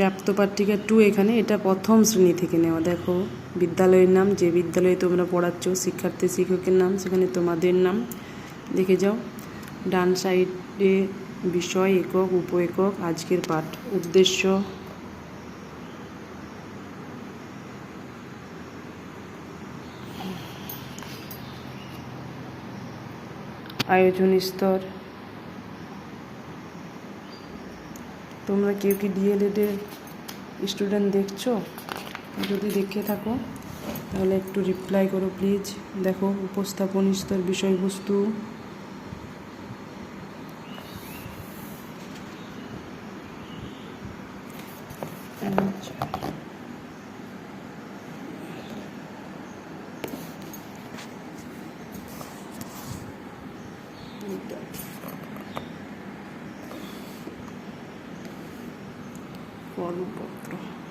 ব্যাপ্তপাট্টিকা two এখানে, এটা প্রথম শ্রেণি থেকে নেওয়া। দেখো, বিদ্যালয়ের নাম, যে বিদ্যালয়ে তোমরা পড়াচ্ছ, শিক্ষার্থী, শিক্ষকের নাম, সেখানে তোমাদের নাম। দেখে যাও, ডান সাইডে বিষয় একক, উপ একক, আজকের পাঠ। উদ্দেশ্য। আয়োজন স্তর তোমরা কেউ কি ডিএলএডের স্টুডেন্ট দেখছ যদি দেখে থাকো, তাহলে একটু রিপ্লাই করো প্লিজ দেখো উপস্থাপন স্তর বিষয়বস্তু আচ্ছা। এটা। কর্মপত্র